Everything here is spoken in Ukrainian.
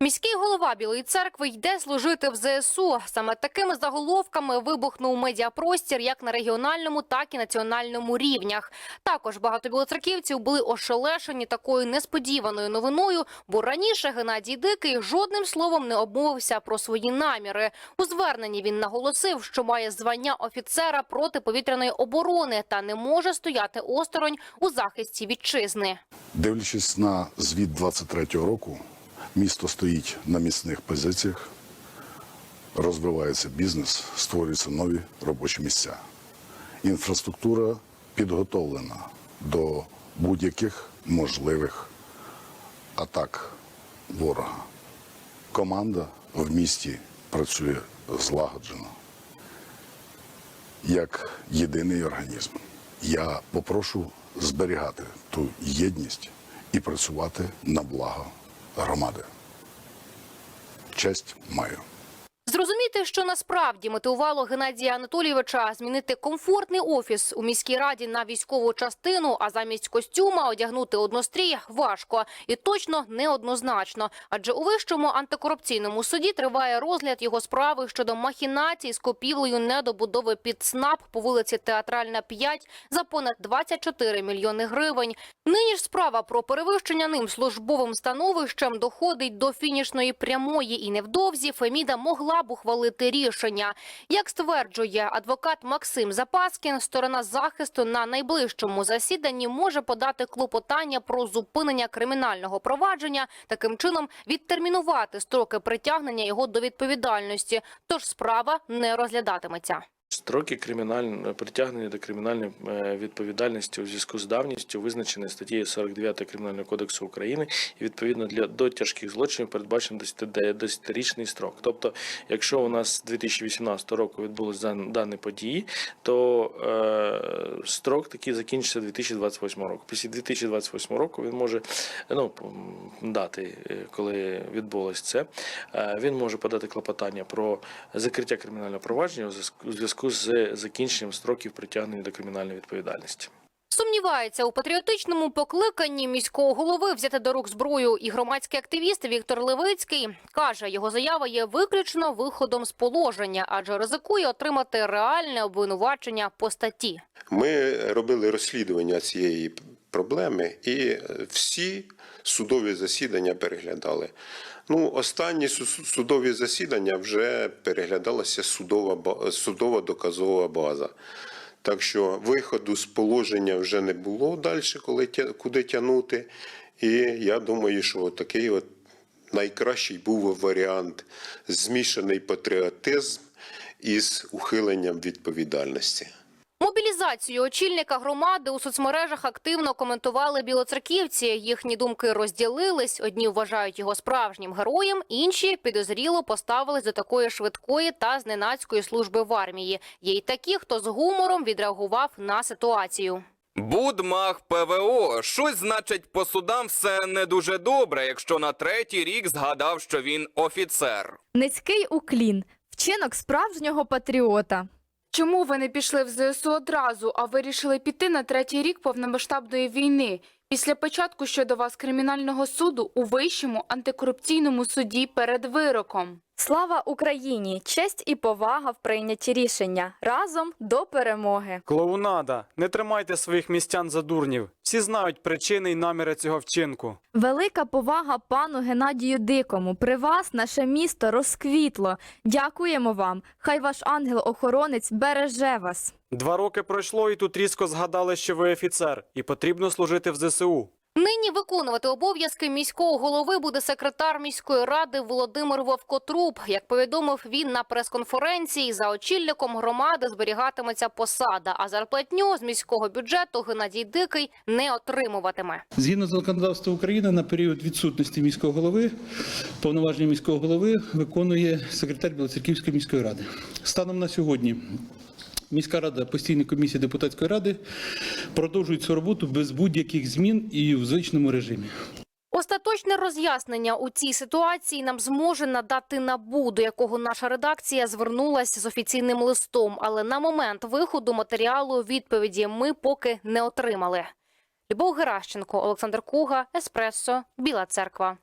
Міський голова Білої церкви йде служити в ЗСУ. Саме такими заголовками вибухнув медіапростір як на регіональному, так і національному рівнях. Також багато білоцерківців були ошелешені такою несподіваною новиною, бо раніше Геннадій Дикий жодним словом не обмовився про свої наміри. У зверненні він наголосив, що має звання офіцера протиповітряної оборони та не може стояти осторонь у захисті вітчизни. Дивлячись на звіт 23-го року, місто стоїть на міцних позиціях, розвивається бізнес, створюються нові робочі місця. Інфраструктура підготовлена до будь-яких можливих атак ворога. Команда в місті працює злагоджено, як єдиний організм. Я попрошу зберігати ту єдність і працювати на благо громади. Честь маю. Зрозуміти, що насправді мотивувало Геннадія Анатолійовича змінити комфортний офіс у міській раді на військову частину, а замість костюма одягнути однострій важко і точно неоднозначно. Адже у вищому антикорупційному суді триває розгляд його справи щодо махінацій з купівлею недобудови під СНАП по вулиці Театральна 5 за понад 24 мільйони гривень. Нині ж справа про перевищення ним службовим становищем доходить до фінішної прямої, і невдовзі Феміда могла б ухвалити рішення. Як стверджує адвокат Максим Запаскін, сторона захисту на найближчому засіданні може подати клопотання про зупинення кримінального провадження, таким чином відтермінувати строки притягнення його до відповідальності. Тож справа не розглядатиметься. Строки кримінального притягнення до кримінальної е, відповідальності у зв'язку з давністю визначені статтєю 49 Кримінального кодексу України і відповідно для до тяжких злочинів передбачено 10-річний строк. Тобто, якщо у нас з 2018 року відбулися дані події, то е, строк такий закінчиться 2028 року. Після 2028 року він може ну дати, е, коли відбулось це, е, він може подати клопотання про закриття кримінального провадження у зв'язку- зв'язку з закінченням строків притягнення до кримінальної відповідальності. Сумнівається у патріотичному покликанні міського голови взяти до рук зброю. І громадський активіст Віктор Левицький каже, його заява є виключно виходом з положення, адже ризикує отримати реальне обвинувачення по статті. Ми робили розслідування цієї проблеми і всі судові засідання переглядали. Ну, останні судові засідання вже переглядалася судова, судова доказова база. Так що виходу з положення вже не було далі, коли куди тягнути. І я думаю, що такий от найкращий був варіант змішаний патріотизм із ухиленням відповідальності. Мобілізацію очільника громади у соцмережах активно коментували білоцерківці. Їхні думки розділились. Одні вважають його справжнім героєм, інші підозріло поставились до такої швидкої та зненацької служби в армії. Є й такі, хто з гумором відреагував на ситуацію. Будмах ПВО. Щось значить по судам все не дуже добре, якщо на третій рік згадав, що він офіцер. Низький уклін, вчинок справжнього патріота. Чому ви не пішли в ЗСУ одразу, а вирішили піти на третій рік повномасштабної війни? Після початку щодо вас кримінального суду у вищому антикорупційному суді перед вироком. Слава Україні! Честь і повага в прийнятті рішення разом до перемоги. Клоунада, не тримайте своїх містян за дурнів. Всі знають причини і наміри цього вчинку. Велика повага пану Геннадію Дикому. При вас наше місто розквітло. Дякуємо вам. Хай ваш ангел-охоронець береже вас. Два роки пройшло, і тут різко згадали, що ви офіцер, і потрібно служити в ЗСУ. Нині виконувати обов'язки міського голови буде секретар міської ради Володимир Вовкотруб. Як повідомив він на прес-конференції, за очільником громади зберігатиметься посада, а зарплатню з міського бюджету Геннадій Дикий не отримуватиме. Згідно законодавства України, на період відсутності міського голови, повноваження міського голови виконує секретар Білоцерківської міської ради. Станом на сьогодні міська рада, постійна комісія депутатської ради продовжують цю роботу без будь-яких змін і в звичному режимі. Остаточне роз'яснення у цій ситуації нам зможе надати НАБУ, до якого наша редакція звернулася з офіційним листом. Але на момент виходу матеріалу відповіді ми поки не отримали. Любов Геращенко, Олександр Куга, Еспресо, Біла Церква.